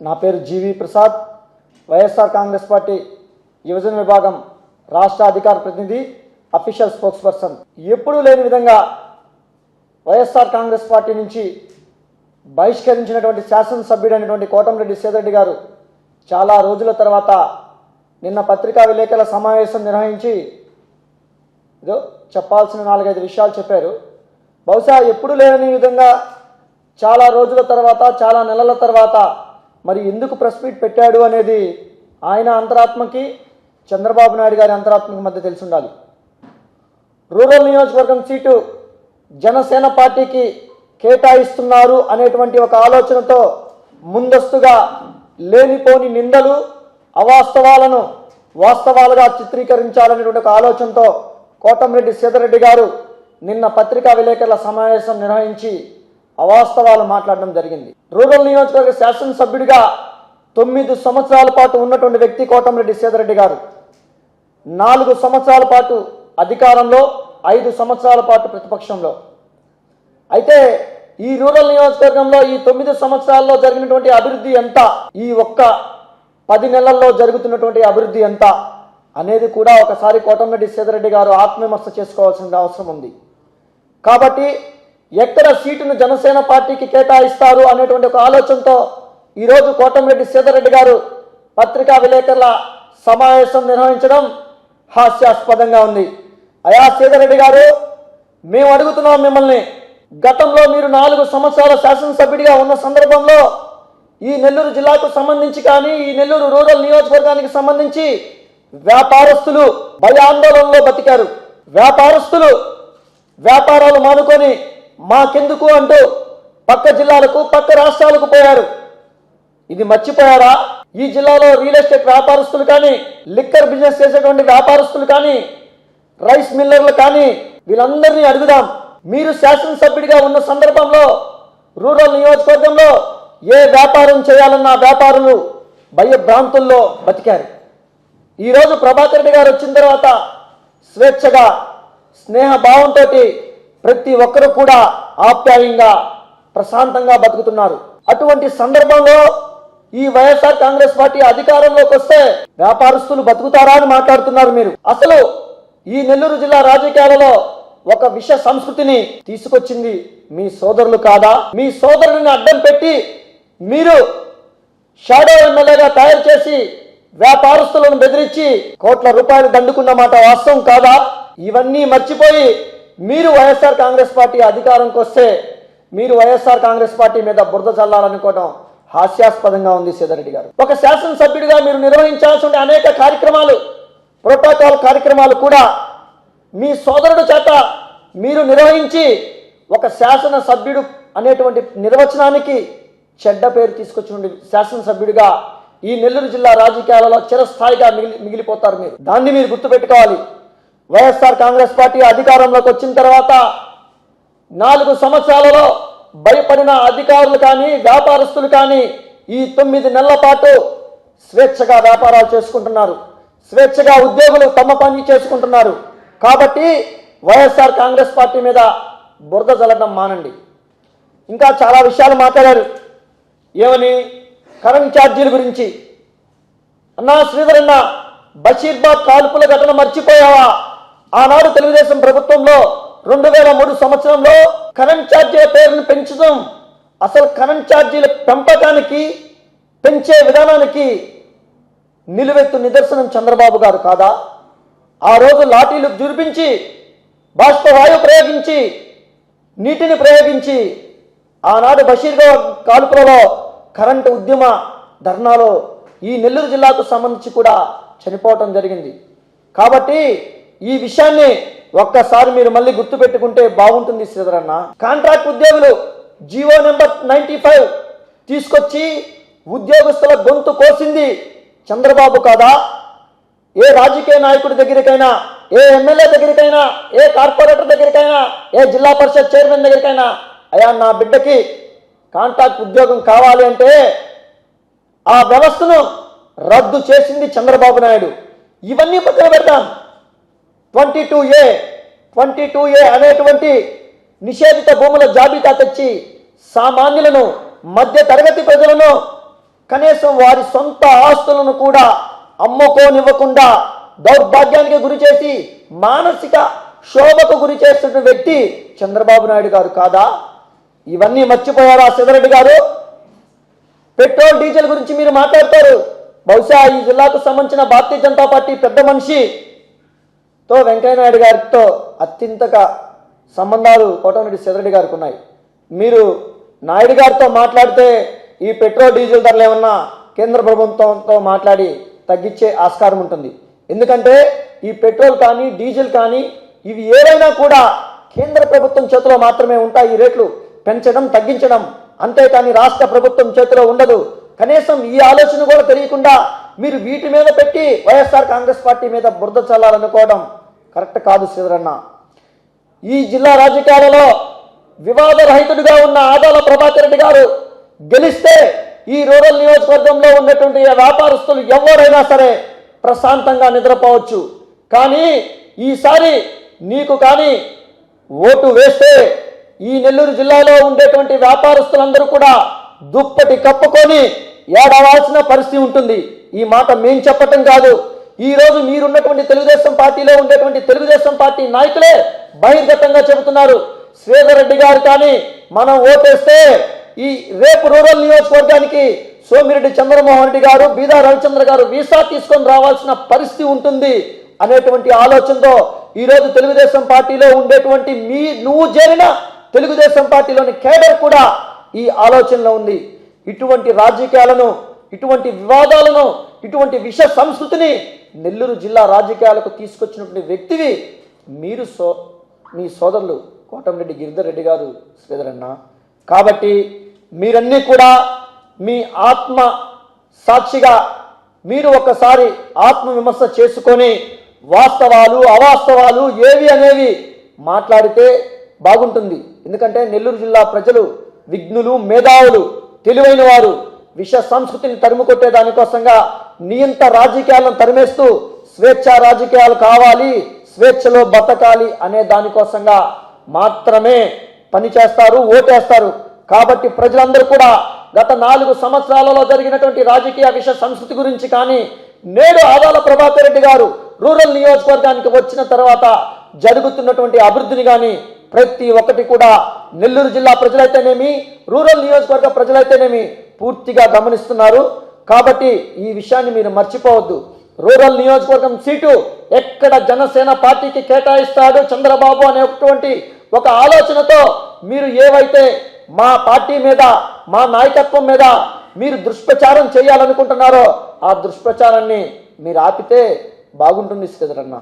నా పేరు G V Prasad. YSR Congress party యువజన విభాగం రాష్ట్ర అధికార ప్రతినిధి అఫీషియల్ స్పోక్స్ పర్సన్ ఎప్పుడూ లేని విధంగా వైఎస్ఆర్ కాంగ్రెస్ పార్టీ నుంచి బహిష్కరించినటువంటి శాసనసభ్యుడైనటువంటి కోటంరెడ్డి సేదరెడ్డి గారు చాలా రోజుల తర్వాత నిన్న పత్రికా విలేకరుల సమావేశం నిర్వహించి ఏదో చెప్పాల్సిన నాలుగైదు విషయాలు చెప్పారు. బహుశా ఎప్పుడు లేని విధంగా చాలా రోజుల తర్వాత చాలా నెలల తర్వాత మరి ఎందుకు ప్రెస్ మీట్ పెట్టాడు అనేది ఆయన అంతరాత్మకి చంద్రబాబు నాయుడు గారి అంతరాత్మకి మధ్య తెలిసి ఉండాలి రూరల్ నియోజకవర్గం సీటు జనసేన పార్టీకి కేటాయిస్తున్నారు అనేటువంటి ఒక ఆలోచనతో ముందస్తుగా లేనిపోని నిందలు అవాస్తవాలను వాస్తవాలుగా చిత్రీకరించాలనేటువంటి ఒక ఆలోచనతో కోటంరెడ్డి సీతారెడ్డి గారు నిన్న పత్రికా విలేకరుల సమావేశం నిర్వహించి అవాస్తవాలు మాట్లాడడం జరిగింది. రూరల్ నియోజకవర్గ శాసనసభ్యుడిగా తొమ్మిది సంవత్సరాల పాటు ఉన్నటువంటి వ్యక్తి కోటంరెడ్డి సీతారెడ్డి గారు. నాలుగు సంవత్సరాల పాటు అధికారంలో ఐదు సంవత్సరాల పాటు ప్రతిపక్షంలో. అయితే ఈ రూరల్ నియోజకవర్గంలో ఈ తొమ్మిది సంవత్సరాల్లో జరిగినటువంటి అభివృద్ధి ఎంత? ఈ ఒక్క పది నెలల్లో జరుగుతున్నటువంటి అభివృద్ధి ఎంత? అనేది కూడా ఒకసారి కోటంరెడ్డి సీతారెడ్డి గారు ఆత్మవిమర్శ చేసుకోవాల్సిన అవసరం ఉంది. కాబట్టి ఎక్కడ సీటును జనసేన పార్టీకి కేటాయిస్తారు అనేటువంటి ఒక ఆలోచనతో ఈరోజు కోటంరెడ్డి సీతారెడ్డి గారు పత్రికా విలేకరుల సమావేశం నిర్వహించడం హాస్యాస్పదంగా ఉంది. అయా సీతారెడ్డి గారు మేము అడుగుతున్నాం మిమ్మల్ని గతంలో మీరు నాలుగు సంవత్సరాల శాసనసభ్యుడిగా ఉన్న సందర్భంలో ఈ నెల్లూరు జిల్లాకు సంబంధించి కానీ ఈ నెల్లూరు రూరల్ నియోజకవర్గానికి సంబంధించి వ్యాపారస్తులు భయాందోళనలో బతికారు. వ్యాపారస్తులు వ్యాపారాలు మానుకొని మాకెందుకు అంటూ పక్క జిల్లాలకు పక్క రాష్ట్రాలకు పోయారు. ఇది మర్చిపోయారా? ఈ జిల్లాలో రియల్ ఎస్టేట్ వ్యాపారస్తులు కానీ లిక్కర్ బిజినెస్ చేసేటువంటి వ్యాపారస్తులు కానీ రైస్ మిల్లర్లు కానీ వీళ్ళందరినీ అడుగుదాం. మీరు శాసనసభ్యుడిగా ఉన్న సందర్భంలో రూరల్ నియోజకవర్గంలో ఏ వ్యాపారం చేయాలన్న వ్యాపారులు భయభ్రాంతుల్లో బతికారు. ఈరోజు ప్రభాకర్ రెడ్డి గారు వచ్చిన తర్వాత స్వేచ్ఛగా స్నేహ భావంతో ప్రతి ఒక్కరు కూడా ఆప్యాయంగా ప్రశాంతంగా బతుకుతున్నారు. అటువంటి సందర్భంలో ఈ వైఎస్ఆర్ కాంగ్రెస్ పార్టీ అధికారంలోకి వస్తే వ్యాపారస్తులు బతుకుతారా అని మాట్లాడుతున్నారు మీరు. అసలు ఈ నెల్లూరు జిల్లా రాజకీయాలలో ఒక విష సంస్కృతిని తీసుకొచ్చింది మీ సోదరులు కాదా? మీ సోదరుని అడ్డం పెట్టి మీరు షాడో ఎమ్మెల్యేగా తయారు చేసి వ్యాపారస్తులను బెదిరించి కోట్ల రూపాయలు దండుకున్న మాట వాస్తవం కాదా? ఇవన్నీ మర్చిపోయి మీరు వైఎస్ఆర్ కాంగ్రెస్ పార్టీ అధికారంకి వస్తే మీరు వైఎస్ఆర్ కాంగ్రెస్ పార్టీ మీద బురద చల్లాలనుకోవడం హాస్యాస్పదంగా ఉంది సీతారెడ్డి గారు. ఒక శాసనసభ్యుడిగా మీరు నిర్వహించాల్సిన అనేక కార్యక్రమాలు ప్రోటోకాల్ కార్యక్రమాలు కూడా మీ సోదరుడు చేత మీరు నిర్వహించి ఒక శాసనసభ్యుడు అనేటువంటి నిర్వచనానికి చెడ్డ పేరు తీసుకొచ్చిన శాసనసభ్యుడిగా ఈ నెల్లూరు జిల్లా రాజకీయాలలో చిరస్థాయిగా మిగిలి మిగిలిపోతారు మీరు. దాన్ని మీరు గుర్తుపెట్టుకోవాలి. వైఎస్ఆర్ కాంగ్రెస్ పార్టీ అధికారంలోకి వచ్చిన తర్వాత నాలుగు సంవత్సరాలలో భయపడిన అధికారులు కానీ వ్యాపారస్తులు కానీ ఈ తొమ్మిది నెలల పాటు స్వేచ్ఛగా వ్యాపారాలు చేసుకుంటున్నారు. స్వేచ్ఛగా ఉద్యోగులు తమ పని చేసుకుంటున్నారు. కాబట్టి వైఎస్ఆర్ కాంగ్రెస్ పార్టీ మీద బురద జల్లడం మానండి. ఇంకా చాలా విషయాలు మాట్లాడారు. ఏమని? కరెంట్ ఛార్జీల గురించి. అన్నా శ్రీధరన్న బషీర్బాద్ కాల్పుల ఘటన మర్చిపోయావా? ఆనాడు తెలుగుదేశం ప్రభుత్వంలో రెండు వేల మూడు సంవత్సరంలో కరెంట్ ఛార్జీల పేరును పెంచడం అసలు కరెంట్ ఛార్జీల పెంపకానికి పెంచే విధానానికి నిలువెత్తు నిదర్శనం చంద్రబాబు గారు కాదా? ఆ రోజు లాఠీలు జురిపించి బాష్పవాయు ప్రయోగించి నీటిని ప్రయోగించి ఆనాడు బషీర్గా కాల్పులలో కరెంటు ఉద్యమ ధర్నాలో ఈ నెల్లూరు జిల్లాకు సంబంధించి కూడా చనిపోవటం జరిగింది. కాబట్టి ఈ విషయాన్ని ఒక్కసారి మీరు మళ్ళీ గుర్తుపెట్టుకుంటే బాగుంటుంది శ్రీధరన్న కాంట్రాక్ట్ ఉద్యోగులు జీవో నెంబర్ నైంటీ ఫైవ్ తీసుకొచ్చి ఉద్యోగస్తుల గొంతు కోసింది చంద్రబాబు కాదా? ఏ రాజకీయ నాయకుడి దగ్గరికైనా ఏ ఎమ్మెల్యే దగ్గరికైనా ఏ కార్పొరేటర్ దగ్గరికైనా ఏ జిల్లా పరిషత్ చైర్మన్ దగ్గరికైనా అయా నా బిడ్డకి కాంట్రాక్ట్ ఉద్యోగం కావాలి అంటే ఆ వ్యవస్థను రద్దు చేసింది చంద్రబాబు నాయుడు. ఇవన్నీ పక్కన పెడతాం twenty two A twenty two A అనేటువంటి నిషేధిత భూముల జాబితా తెచ్చి సామాన్యులను మధ్య తరగతి ప్రజలను కనీసం వారి సొంత ఆస్తులను కూడా అమ్ముకోనివ్వకుండా దౌర్భాగ్యానికి గురి చేసి మానసిక శోభకు గురి చేస్తున్న వ్యక్తి చంద్రబాబు నాయుడు గారు కాదా? ఇవన్నీ మర్చిపోయారా సిద్ధరెడ్డి గారు? పెట్రోల్ డీజిల్ గురించి మీరు మాట్లాడతారు. బహుశా ఈ జిల్లాకు సంబంధించిన భారతీయ జనతా పార్టీ పెద్ద మనిషి తో వెంకయ్యనాయుడు గారితో అత్యంతగా సంబంధాలు కోటమిరెడ్డి సెదరెడ్డి గారికి ఉన్నాయి మీరు నాయుడు గారితో మాట్లాడితే ఈ పెట్రోల్ డీజిల్ ధరలు ఏమన్నా కేంద్ర ప్రభుత్వంతో మాట్లాడి తగ్గించే ఆస్కారం ఉంటుంది. ఎందుకంటే ఈ పెట్రోల్ కానీ డీజిల్ కానీ ఇవి ఏవైనా కూడా కేంద్ర ప్రభుత్వం చేతిలో మాత్రమే ఉంటాయి. ఈ రేట్లు పెంచడం తగ్గించడం అంతేకాని రాష్ట్ర ప్రభుత్వం చేతిలో ఉండదు. కనీసం ఈ ఆలోచన కూడా తెలియకుండా మీరు వీటి మీద పెట్టి వైఎస్ఆర్ కాంగ్రెస్ పార్టీ మీద బురద చల్లాలనుకోవడం కరెక్ట్ కాదు శ్రీధరన్న. ఈ జిల్లా రాజకీయాలలో వివాదరహితుడిగా ఉన్న ఆదాల ప్రభాకర్ రెడ్డి గారు గెలిస్తే ఈ రూరల్ నియోజకవర్గంలో ఉన్నటువంటి వ్యాపారస్తులు ఎవరైనా సరే ప్రశాంతంగా నిద్రపోవచ్చు. కానీ ఈసారి నీకు కానీ ఓటు వేస్తే ఈ నెల్లూరు జిల్లాలో ఉండేటువంటి వ్యాపారస్తులందరూ కూడా దుప్పటి కప్పుకొని ఏడవాల్సిన పరిస్థితి ఉంటుంది. ఈ మాట మేం చెప్పటం కాదు. ఈ రోజు మీరున్నటువంటి తెలుగుదేశం పార్టీలో ఉండేటువంటి తెలుగుదేశం పార్టీ నాయకులే బహిర్గతంగా చెబుతున్నారు. శ్రీధర్ రెడ్డి గారు కానీ మనం ఓటేస్తే ఈ రేపు రూరల్ నియోజకవర్గానికి సోమిరెడ్డి చంద్రమోహన్ రెడ్డి గారు బీదా రవిచంద్ర గారు వీసా తీసుకొని రావాల్సిన పరిస్థితి ఉంటుంది అనేటువంటి ఆలోచనతో ఈరోజు తెలుగుదేశం పార్టీలో ఉండేటువంటి మీ నువ్వు చేరిన తెలుగుదేశం పార్టీలోని కేడర్ కూడా ఈ ఆలోచనలో ఉంది. ఇటువంటి రాజకీయాలను ఇటువంటి వివాదాలను ఇటువంటి విష సంస్కృతిని నెల్లూరు జిల్లా రాజకీయాలకు తీసుకొచ్చినటువంటి వ్యక్తివి మీరు సో మీ సోదరులు కోటంరెడ్డి గిరిధర్ రెడ్డి గారు శ్రీధరన్న కాబట్టి మీరన్నీ కూడా మీ ఆత్మ సాక్షిగా మీరు ఒకసారి ఆత్మ విమర్శ చేసుకొని వాస్తవాలు అవాస్తవాలు ఏవి అనేవి మాట్లాడితే బాగుంటుంది. ఎందుకంటే నెల్లూరు జిల్లా ప్రజలు విఘ్నులు మేధావులు తెలివైన వారు విష సంస్కృతిని తరుముకొట్టే దానికోసంగా నియంత రాజకీయాలను తరిమేస్తూ స్వేచ్ఛ రాజకీయాలు కావాలి స్వేచ్ఛలో బతకాలి అనే దానికోసంగా మాత్రమే పనిచేస్తారు ఓటేస్తారు. కాబట్టి ప్రజలందరూ కూడా గత నాలుగు సంవత్సరాలలో జరిగినటువంటి రాజకీయ విష సంస్కృతి గురించి కానీ నేడు ఆదాల ప్రభాకర్ రెడ్డి గారు రూరల్ నియోజకవర్గానికి వచ్చిన తర్వాత జరుగుతున్నటువంటి అభివృద్ధిని కానీ ప్రతి ఒక్కటి కూడా నెల్లూరు జిల్లా ప్రజలైతేనేమి రూరల్ నియోజకవర్గ ప్రజలైతేనేమి పూర్తిగా గమనిస్తున్నారు. కాబట్టి ఈ విషయాన్ని మీరు మర్చిపోవద్దు. రూరల్ నియోజకవర్గం సీటు ఎక్కడ జనసేన పార్టీకి కేటాయిస్తాడు చంద్రబాబు అనేటువంటి ఒక ఆలోచనతో మీరు ఏవైతే మా పార్టీ మీద మా నాయకత్వం మీద మీరు దుష్ప్రచారం చేయాలనుకుంటున్నారో ఆ దుష్ప్రచారాన్ని మీరు ఆపితే బాగుంటుంది శ్రీధరన్న